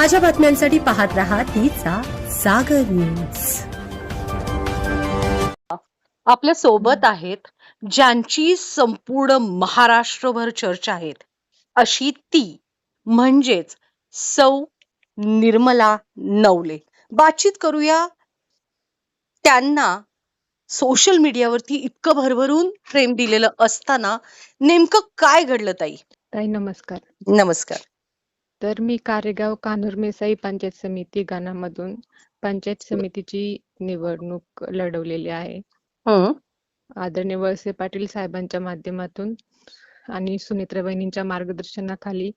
ताज्या बातम्यांसाठी पाहत रहा तिचा सागर न्यूज. आपल्यासोबत आहेत ज्यांची संपूर्ण महाराष्ट्रभर चर्चा आहेत. अशी ती म्हणजेच सौ निर्मला नवले. बातचीत करूया त्यांना सोशल मीडियावरती इतकं भरभरून प्रेम दिलेलं असताना नेमकं काय घडलं ताई? ताई नमस्कार. नमस्कार. तर मी कारेगाव कान्हूर मेसाई पंचायत समिती गाणामधून पंचायत समितीची निवडणूक लढवलेली आहे. हं, आदरणीय वळसे पाटील साहेबांच्या माध्यमातून आणि सुनेत्रा बहिणींच्या मार्गदर्शनाखाली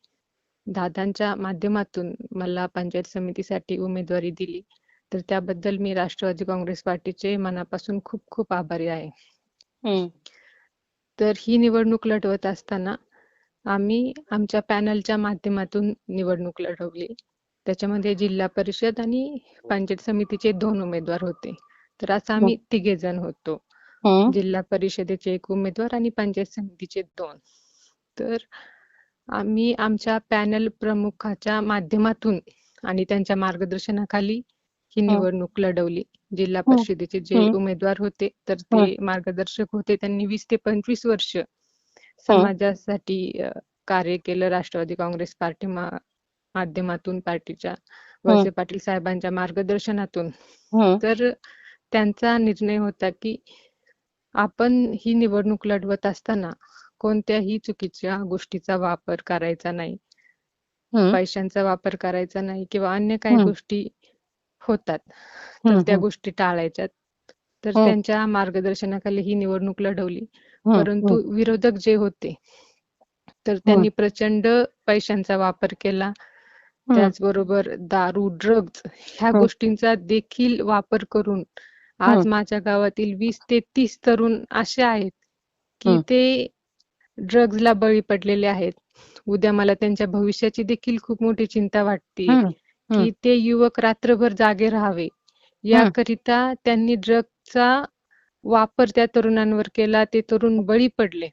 दादांच्या माध्यमातून मला पंचायत समितीसाठी उमेदवारी दिली. तर त्याबद्दल मी राष्ट्रवादी काँग्रेस पार्टीचे मनापासून खूप खूप आभारी आहे. हं, तर ही निवडणूक लढवत असताना आम्ही आमच्या पॅनलच्या माध्यमातून निवडणूक लढवली त्याच्यामध्ये जिल्हा परिषद आणि पंचायत समितीचे दोन उमेदवार होते तर असं आम्ही तिघे जण होतो हं, जिल्हा परिषदेचे एक उमेदवार आणि पंचायत समितीचे दोन तर आम्ही आमच्या पॅनल प्रमुखाच्या माध्यमातून आणि त्यांच्या मार्गदर्शनाखाली ही हं. निवडणूक लढवली जिल्हा हं. परिषदेचे जे हं. उमेदवार होते तर हं. ते मार्गदर्शक होते त्यांनी वीस ते पंचवीस वर्ष समाजासाठी कार्य केलं राष्ट्रवादी काँग्रेस पार्टी माध्यमातून पार्टीच्या वळसे पाटील साहेबांच्या मार्गदर्शनातून. तर त्यांचा निर्णय होता की आपण ही निवडणूक लढवत असताना कोणत्याही चुकीच्या गोष्टीचा वापर करायचा नाही. पैशांचा वापर करायचा नाही किंवा अन्य काही. गोष्टी होतात. तर त्या. गोष्टी टाळायच्यात. तर. त्यांच्या मार्गदर्शनाखाली ही निवडणूक लढवली. परंतु. विरोधक जे होते तर त्यांनी प्रचंड पैशांचा वापर केला. त्याचबरोबर दारू ड्रग्ज ह्या. गोष्टींचा देखील वापर करून आज माझ्या गावातील वीस ते तीस तरुण असे आहेत की. ते ड्रग्जला बळी पडलेले आहेत उद्या मला त्यांच्या भविष्याची देखील खूप मोठी चिंता वाटते की ते युवक रात्रभर जागे राहावे याकरिता त्यांनी ड्रग्जचा वापर त्या तरुणांवर केला ते तरुण बळी पडले.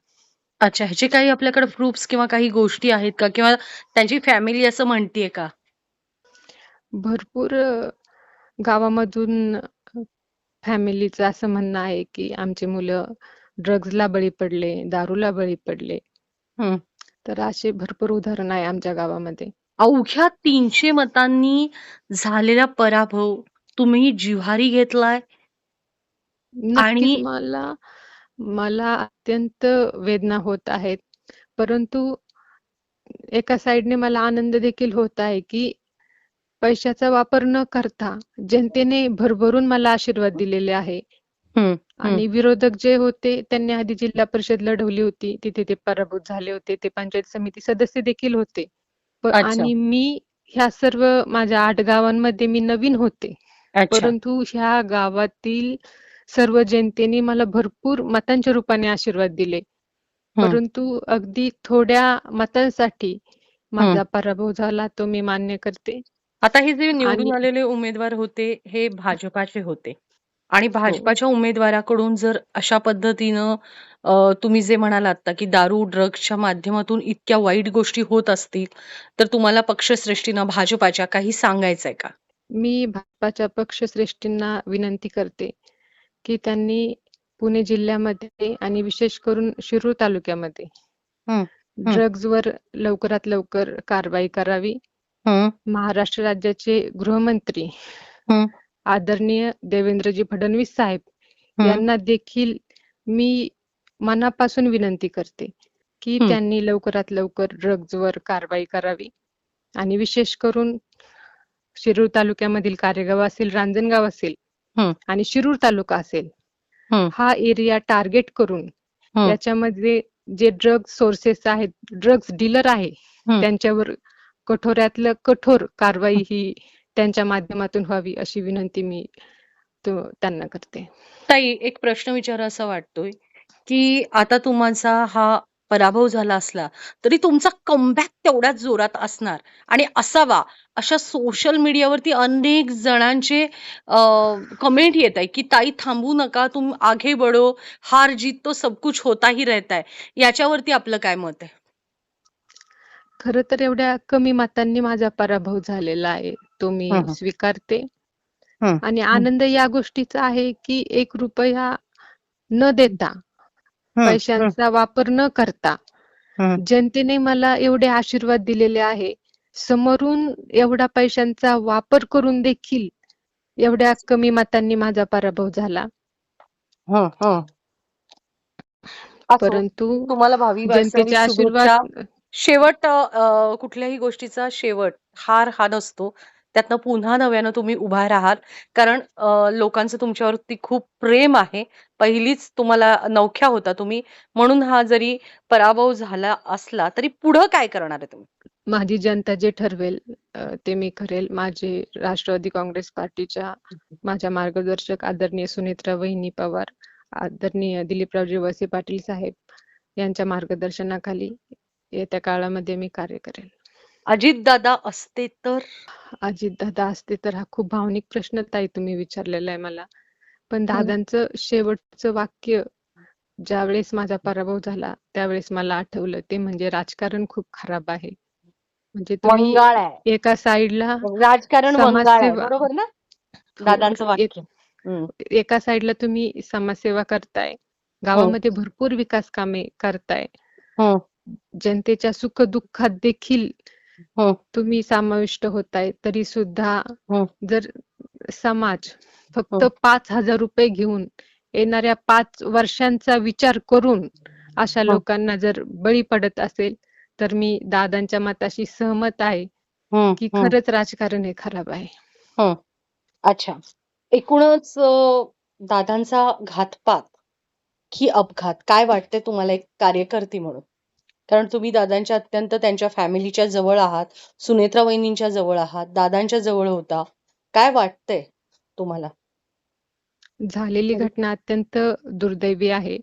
अच्छा ह्याचे काही आपल्याकडे प्रूफ्स किंवा काही गोष्टी आहेत का? किंवा त्यांची फॅमिली असं म्हणतीये का? भरपूर गावामधून फॅमिलीचं असं म्हणणं आहे की आमची मुलं ड्रग्जला बळी पडले दारूला बळी पडले. हं. आणि तर असे भरपूर उदाहरण आहे आमच्या गावामध्ये. अवघ्या तीनशे मतांनी झालेला पराभव तुम्ही जिव्हारी घेतलाय आणि- मला मला अत्यंत वेदना होत आहेत. परंतु एका साईडने मला आनंद देखील होत आहे की पैशाचा वापर न करता जनतेने भरभरून मला आशीर्वाद दिलेले आहे. हं, आणि विरोधक जे होते त्यांनी आधी जिल्हा परिषद लढवली होती. तिथे ते पराभूत झाले होते. ते पंचायत समिती सदस्य देखील होते. आणि मी ह्या सर्व माझ्या आठ गावांमध्ये मी नवीन होते. परंतु ह्या गावातील सर्व जनतेने मला भरपूर मतांच्या रूपाने आशीर्वाद दिले. परंतु अगदी थोड्या मतांसाठी माझा पराभव झाला तो मी मान्य करते. आता हे जे निवडून आलेले उमेदवार होते हे भाजपाचे होते. आणि हो. भाजपाच्या उमेदवाराकडून जर अशा पद्धतीनं तुम्ही जे म्हणालात आता की दारू ड्रग्सच्या माध्यमातून इतक्या वाईट गोष्टी होत असतील तर तुम्हाला पक्षश्रेष्ठीनं भाजपाच्या काही सांगायचंय का? मी भाजपाच्या पक्षश्रेष्ठींना विनंती करते. की त्यांनी पुणे जिल्ह्यामध्ये आणि विशेष करून शिरूर तालुक्यामध्ये. ड्रग्जवर लवकरात लवकर कारवाई करावी महाराष्ट्र राज्याचे गृहमंत्री. आदरणीय देवेंद्रजी फडणवीस साहेब. यांना देखील मी मनापासून विनंती करते की. त्यांनी लवकरात लवकर ड्रग्जवर कारवाई करावी आणि विशेष करून शिरूर तालुक्यामधील कारेगाव असेल रांजणगाव असेल हं. आणि शिरूर तालुका असेल हं. हा एरिया टार्गेट करून हं. त्याच्यामध्ये जे ड्रग सोर्सेस आहेत ड्रग्ज डीलर आहे हं. त्यांच्यावर कठोऱ्यातलं कठोर कारवाई ही त्यांच्या माध्यमातून व्हावी अशी विनंती मी तो त्यांना करते ताई एक प्रश्न विचारावा वाटतोय की आता तुमचा हा पराभव झाला असला तरी तुमचा कमबॅक तेवढ्याच जोरात असणार. आणि असावा. अशा सोशल मीडियावरती अनेक जणांचे कमेंट येत आहे की ताई थांबू नका. तुम आगे बढो. हार जीत तो सब कुछ होता ही रहता है. याच्यावरती आपलं काय मत आहे? खरं तर एवढ्या कमी मतांनी माझा पराभव झालेला आहे. तो मी. स्वीकारते. आणि. आनंद या गोष्टीचा आहे की एक रुपया न देता पैशांचा वापर न करता. जनतेने मला एवढे आशीर्वाद दिलेले आहे समोरून एवढा पैशांचा वापर करून देखील एवढ्या कमी मतांनी माझा पराभव झाला हं, हं. परंतु तुम्हाला भावी वाटचालीस जनतेचे शुभेच्छा. आशीर्वाद शेवट कुठल्याही गोष्टीचा शेवट हार हा नसतो. त्यातनं पुन्हा नव्यानं तुम्ही उभा राहाल. कारण लोकांचं तुमच्यावरती खूप प्रेम आहे. पहिलीच तुम्हाला नवख्या होता तुम्ही. म्हणून हा जरी पराभव झाला असला, तरी पुढं काय करणार आहे तुम्ही? माझी जनता जे ठरवेल ते मी करेल. माझे राष्ट्रवादी काँग्रेस पार्टीच्या माझ्या मार्गदर्शक आदरणीय सुनेत्रा वहिनी पवार, आदरणीय दिलीपरावजी वसे पाटील साहेब यांच्या मार्गदर्शनाखाली येत्या काळामध्ये मी कार्य करेल. अजितदादा असते तर? अजितदादा असते तर हा खूप भावनिक प्रश्न ताई तुम्ही विचारलेला आहे मला. पण दादांचं शेवटचं वाक्य ज्यावेळेस माझा पराभव झाला, त्यावेळेस मला आठवलं ते म्हणजे राजकारण खूप खराब आहे. म्हणजे तुम्ही. एका साइडला राजकारण बरोबर ना? हो, दादांचं एक वाक्य. हं. एका साइडला तुम्ही समाजसेवा करताय. गावामध्ये भरपूर विकास कामे करताय. हं. जनतेच्या सुख-दुःखात देखील हं. तुम्ही समाविष्ट होताय. तरी सुद्धा हं. जर समाज फक्त हं. ₹5,000 घेऊन येणाऱ्या 5 वर्षांचा विचार करून अशा हं. लोकांना जर बळी पडत असेल, तर मी दादांच्या मताशी सहमत आहे, हं, की हं. खरंच राजकारण हे खराब आहे. हं. अच्छा. एकूणच अ, दादांचा घातपात की अपघात काय वाटतंय तुम्हाला एक कार्यकर्ती म्हणून? कारण तुम्ही दादांच्या अत्यंत त्यांच्या फॅमिलीच्या जवळ आहात. सुनेत्रा वहिनींच्या जवळ आहात. दादांच्या जवळ होता. काय वाटतंय तुम्हाला? झालेली घटना अत्यंत दुर्दैवी आहे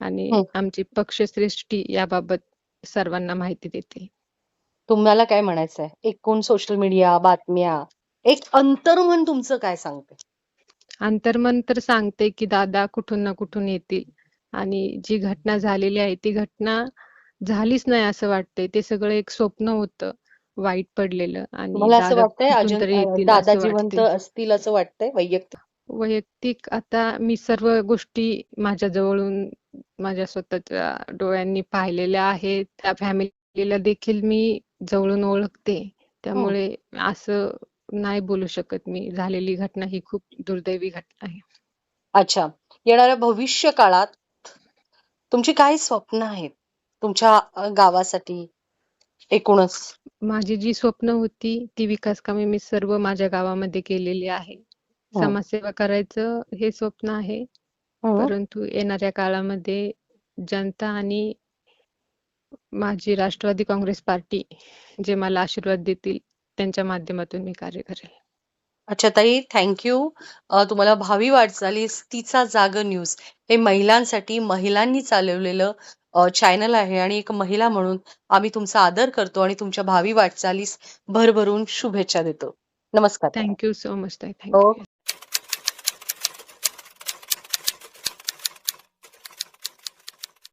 आणि. आमची पक्षश्रेष्ठी याबाबत सर्वांना माहिती देते. तुम्हाला काय म्हणायचंय? एकूण सोशल मीडिया, बातम्या, एक अंतर्मन तुमचं काय सांगते? अंतर्मन तर सांगते, की दादा कुठून ना कुठून येतील आणि जी घटना झालेली आहे, ती घटना झालीच नाही असं वाटतंय. ते सगळं एक स्वप्न होतं वाईट पडलेलं आणि मला असं दादा वाटतंय कुठून अजून तरी अ, येतील दादा असं जिवंत वाटतंय. असतील असं वाटतंय वैयक्तिक? वैयक्तिक आता मी सर्व गोष्टी माझ्या जवळून माझ्या स्वतःच्या डोळ्यांनी पाहिलेल्या आहेत. त्या फॅमिलीला देखील मी जवळून ओळखते. हं. त्यामुळे असं नाही बोलू शकत मी. झालेली घटना ही खूप दुर्दैवी घटना आहे. अच्छा. येणाऱ्या भविष्य काळात तुमची काय स्वप्न आहेत? तुमच्या अ, गावासाठी एकूणच? माझी जी स्वप्न होती, ती विकास कामे मी सर्व माझ्या गावामध्ये केलेली आहे. हं. समाजसेवा करायचं हे स्वप्न आहे. हं. परंतु येणाऱ्या काळामध्ये जनता आणि माझी राष्ट्रवादी काँग्रेस पार्टी जे मला आशीर्वाद देतील, त्यांच्या माध्यमातून मी कार्य करेल. अच्छा ताई, थँक यू. अ, तुम्हाला भावी वाटचालीस तिचा जागर न्यूज हे महिलांसाठी महिलांनी चालवलेलं अ, चॅनल आहे आणि एक महिला म्हणून आम्ही तुमचा आदर करतो आणि तुमच्या भावी वाटचालीस भरभरून शुभेच्छा देतो. नमस्कार ताई. थँक यू सो मच ताई. Thank you. ओके.